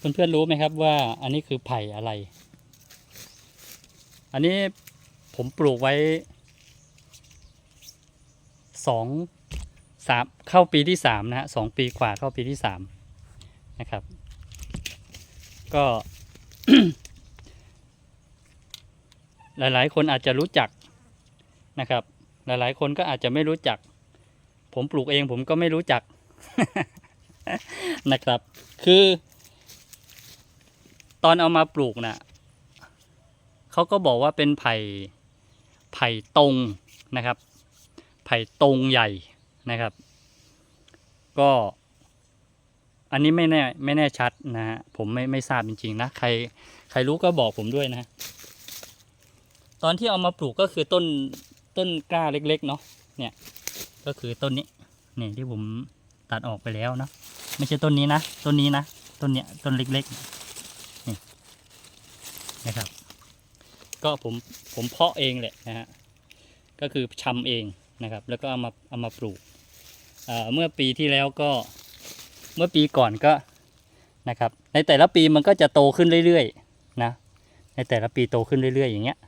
เพื่อนๆรู้ไหมครับว่าอันนี้คือไผ่อะไร อันนี้ผมปลูกไว้สองสามเข้าปีที่สามนะฮะสองปีกว่าเข้าปีที่สามนะครับ ก็หลายๆ คนอาจจะรู้จักนะครับ หลายๆ คนก็อาจจะไม่รู้จัก ผมปลูกเองผมก็ไม่รู้จักนะครับ คือ ตอนเอามาปลูกนะ่ะเขาก็บอกว่าเป็นไผ่ไผ่ตรงนะครับ ไผ่ตรงใหญ่นะครับ ก็อันนี้ไม่แน่ไม่แน่ชัดนะฮะผมไม่ไม่ทราบจริงๆนะใครใครรู้ก็บอกผมด้วยนะ ตอนที่เอามาปลูกก็คือต้นต้นกล้าเล็กๆเนาะเนี่ยก็คือต้นนี้นี่ที่ผมตัดออกไปแล้วเนาะไม่ใช่ต้นนี้นะต้นนี้นะต้นเนี้ยต้นเล็กๆ นี่นะครับ ก็ผมผมเพาะเองแหละนะฮะก็คือชำเองนะครับ แล้วก็เอามาเอามาปลูกเมื่อปีที่แล้วก็เมื่อปีก่อนก็นะครับ ในแต่ละปีมันก็จะโตขึ้นเรื่อยๆนะในแต่ละปีโตขึ้นเรื่อย ๆ อย่างเงี้ย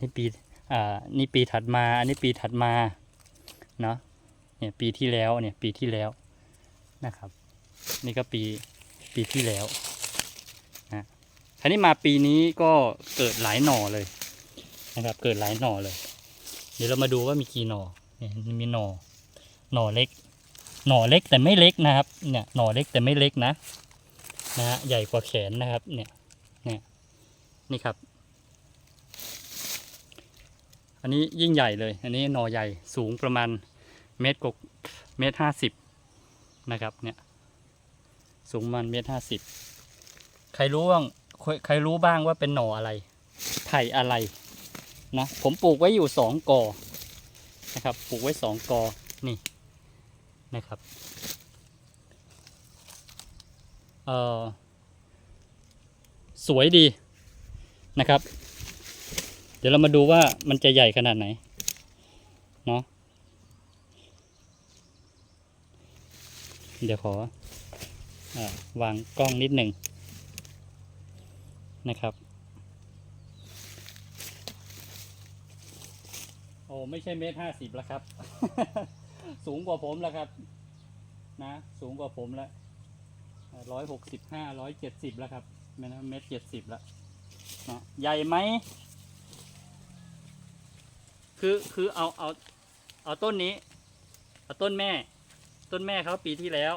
นี่ปีอ่านี่ปีถัดมาอันนี้ปีถัดมาเนาะเนี่ยปีที่แล้วเนี่ยปีที่แล้วนะครับ นี่ก็ปีปีที่แล้ว คราวนี้มาปีนี้ก็เกิดหลายหน่อเลยนะครับ เกิดหลายหน่อเลย เดี๋ยวเรามาดูว่ามีกี่หน่อเนี่ยมีหน่อหน่อเล็ก หน่อเล็กแต่ไม่เล็กนะครับ เนี่ยหน่อเล็กแต่ไม่เล็กนะนะฮะใหญ่กว่าแขนนะครับ เนี่ยเนี่ยนี่ครับ อันนี้ยิ่งใหญ่เลย อันนี้หน่อใหญ่สูงประมาณเมตรกว่าเมตรห้าสิบนะครับเนี่ยสูงมาณเมตรห้าสิบใครรู้บ้าง ใครรู้บ้างว่าเป็นหน่ออะไร ไผ่อะไรนะผมปลูกไว้อยู่สองกอนะครับ ปลูกไว้สองกอนี่นะครับเอ่อสวยดีนะครับ เดี๋ยวเรามาดูว่ามันจะใหญ่ขนาดไหนเนาะเดี๋ยวขออวางกล้องนิดหนึ่ง นะครับ โอ้ไม่ใช่เมตรห้าสิบแล้วครับ สูงกว่าผมแล้วครับ นะ สูงกว่าผมแล้วร้อยหกสิบห้าร้อยเจ็ดสิบแล้วครับไม่นะเมตรเจ็ดสิบแล้วนะใหญ่ไหมคือคือเอาเอาเอาต้นนี้ เอาต้นแม่ ต้นแม่เขาปีที่แล้ว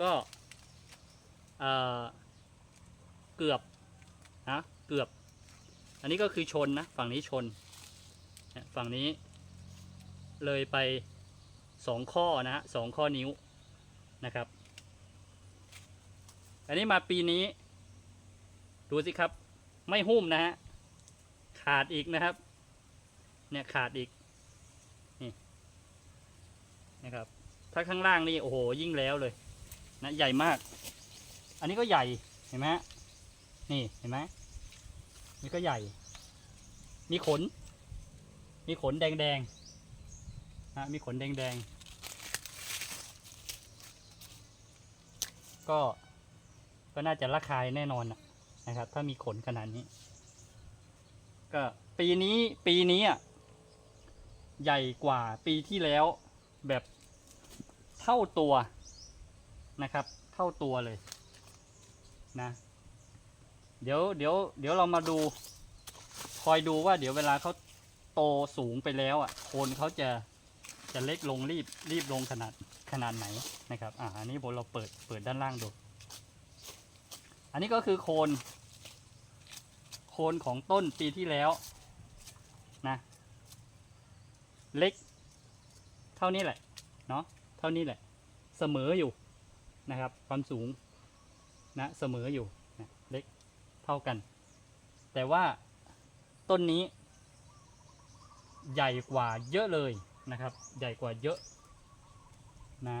ก็เออเกือบ เกือบ อันนี้ก็คือชนนะ ฝั่งนี้ชน ฝั่งนี้ เลยไปสองข้อนะฮะสองข้อนิ้วนะครับ อันนี้มาปีนี้ ดูสิครับ ไม่หุ้มนะฮะ ขาดอีกนะครับ เนี่ยขาดอีก นี่นะครับ ถ้าข้างล่างนี่โอ้โหยิ่งแล้วเลย นะใหญ่มาก อันนี้ก็ใหญ่ เห็นไหมนี่ เห็นไหม นี่ก็ใหญ่ มีขน มีขนแดงแดงๆนะมีขนแดงแดงๆก็ ก็น่าจะราคายแน่นอนนะครับ ถ้ามีขนขนาดนี้ ก็ปีนี้ปีนี้อะใหญ่กว่าปีที่แล้วแบบเท่าตัวนะครับ เท่าตัวเลยนะ เดี๋ยวเดี๋ยวเดี๋ยวเรามาดู คอยดูว่าเดี๋ยวเวลาเขาโตสูงไปแล้วอะโคนเขาจะจะเล็กลงรีบรีบลงขนาดขนาดไหนนะครับอ่าอันนี้ผมเราเปิดเปิดด้านล่างดู อันนี้ก็คือโคน โคนของต้นปีที่แล้วนะเล็ก เท่านี้แหละเนาะเท่านี้แหละ เสมออยู่นะครับ ความสูงนะเสมออยู่ ท่ากัน แต่ว่าต้นนี้ ใหญ่กว่าเยอะเลยนะครับ ใหญ่กว่าเยอะนะ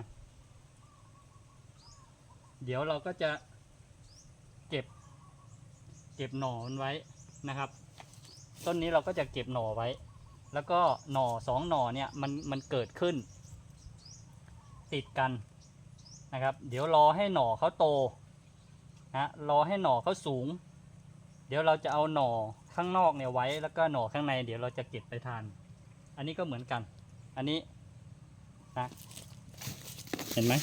เดี๋ยวเราก็จะเก็บ เก็บหน่อมันไว้นะครับ ต้นนี้เราก็จะเก็บหน่อไว้ แล้วก็หน่อสองหน่อเนี่ยมันมันเกิดขึ้น ติดกันนะครับ เดี๋ยวรอให้หน่อเขาโตนะรอให้หน่อเขาสูง เดี๋ยวเราจะเอาหน่อข้างนอกเนี่ยไว้แล้วก็หน่อข้างใน เดี๋ยวเราจะเก็บไปทาน อันนี้ก็เหมือนกัน อันนี้นะเห็นไหม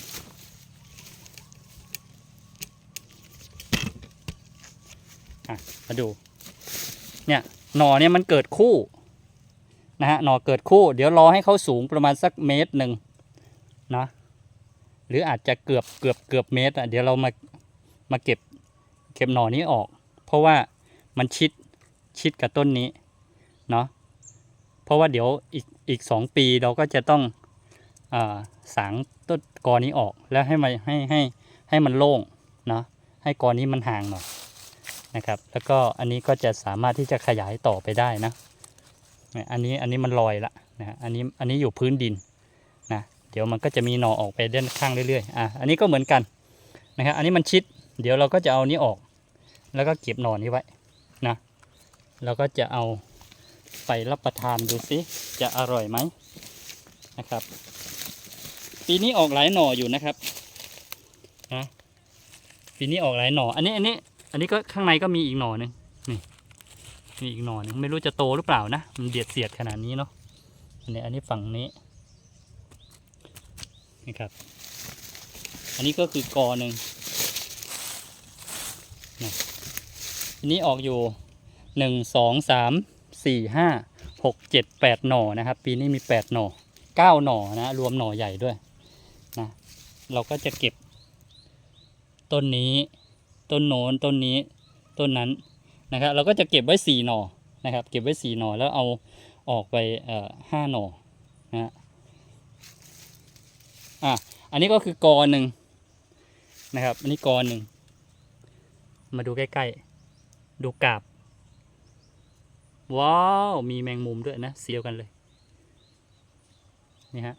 อะมาดู เนี่ยหน่อเนี่ยมันเกิดคู่นะฮะหน่อเกิดคู่ เดี๋ยวรอให้เขาสูงประมาณสักเมตรหนึ่งนะหรืออาจจะเกือบเกือบเกือบเมตรอะเดี๋ยวเรามามาเก็บเก็บหน่อนี้ออก เพราะว่า มันชิดชิดกับต้นนี้เนาะเพราะว่าเดี๋ยวอีกอีกสองปีเราก็จะต้องอสางต้นกอนี้ออกแล้วให้มันให้ให้ให้มันโล่งเนาะให้กอนี้มันห่างหน่อยนะครับ แล้วก็อันนี้ก็จะสามารถที่จะขยายต่อไปได้นะอันนี้อันนี้มันลอยละนะอันนี้อันนี้อยู่พื้นดินนะเดี๋ยวมันก็จะมีหน่อออกไปด้านข้างเรื่อยๆอะอันนี้ก็เหมือนกันนะครับอันนี้มันชิด เดี๋ยวเราก็จะเอานี้ออก แล้วก็เก็บหน่อนี้ไว้ นะเราก็จะเอาไปรับประทานดูสิจะอร่อยไหมนะครับ ปีนี้ออกหลายหน่ออยู่นะครับนะปีนี้ออกหลายหน่อ อันนี้อันนี้ อันนี้ก็ข้างในก็มีอีกหน่อหนึ่งนี่มีอีกหน่อหนึ่งไม่รู้จะโตหรือเปล่านะมันเดียดเสียดขนาดนี้เนาะอันนี้อันนี้ฝั่งนี้นี่ครับ อันนี้ก็คือกอหนึ่งนะ อันนี้ออกอยู่หนึ่งสองสามสี่ห้าหกเจ็ดแปดหน่อนะครับ ปีนี้มีแปดหน่อเก้าหน่อนะรวมหน่อใหญ่ด้วยนะเราก็จะเก็บ ต้นนี้ ต้นโน้นต้นนี้ ต้นนั้นนะครับ เราก็จะเก็บไว้สี่หน่อนะครับ เก็บไว้สี่หน่อแล้วเอาออกไปเอ่อห้าหน่อนะฮะอะอันนี้ก็คือกอหนึ่งนะครับ อันนี้กอหนึ่งมาดูใกล้ๆ ดูกาบ ว้าว มีแมงมุมด้วยนะเสียวกันเลย นี่ฮะ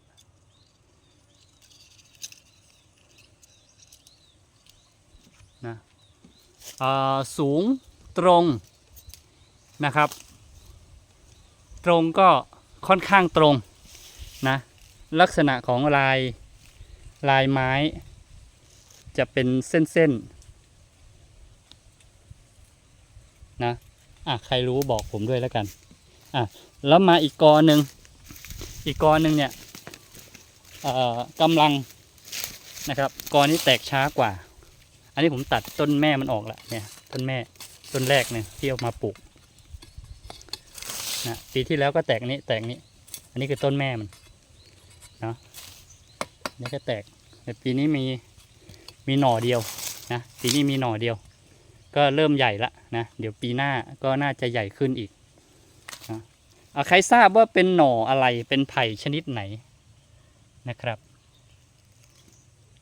นะสูงตรงนะครับ ตรงก็ค่อนข้างตรงนะ ลักษณะของลายลายไม้ จะเป็นเส้นๆนะ อะใครรู้บอกผมด้วยแล้วกัน อะแล้วมาอีกกอหนึ่งอีกกอหนึ่งเนี่ยกำลังนะครับกอนี้แตกช้ากว่า อันนี้ผมตัดต้นแม่มันออกละเนี่ยต้นแม่ต้นแรกเนี่ยที่เอามาปลูกนะปีที่แล้วก็แตกนี้แตกนี้ อันนี้คือต้นแม่มันเนี่ก็แตกแต่ปีนี้มีมีหน่อเดียวนะปีนี้มีหน่อเดียว ก็เริ่มใหญ่ละนะ เดี๋ยวปีหน้าก็น่าจะใหญ่ขึ้นอีกนะอะใครทราบว่าเป็นหน่ออะไรเป็นไผ่ชนิดไหนนะครับ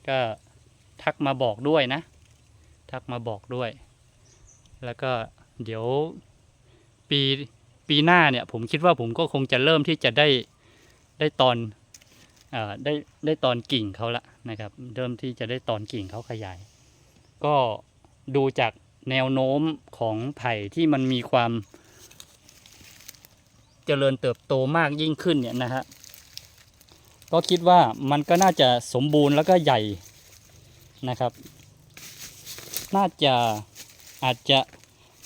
ก็ทักมาบอกด้วยนะ ทักมาบอกด้วย แล้วก็เดี๋ยวปีปีหน้าเนี่ยผมคิดว่าผมก็คงจะเริ่มที่จะได้ได้ตอนอได้ได้ตอนกิ่งเขาละนะครับ เริ่มที่จะได้ตอนกิ่งเขาขยาย ก็ดูจาก แนวโน้มของไผ่ที่มันมีความ เจริญเติบโตมากยิ่งขึ้นเนี่ยนะฮะก็คิดว่ามันก็น่าจะสมบูรณ์แล้วก็ใหญ่นะครับ น่าจะอาจจะ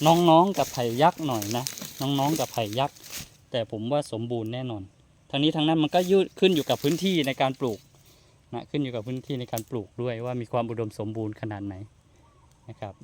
น้องๆกับไผ่ยักษ์หน่อยนะน้องๆกับไผ่ยักษ์แต่ผมว่าสมบูรณ์แน่นอนทั้งนี้ทั้งนั้นมันก็ยืดขึ้นอยู่กับพื้นที่ในการปลูกนะขึ้นอยู่กับพื้นที่ในการปลูกด้วยว่ามีความอุดมสมบูรณ์ขนาดไหนนะครับ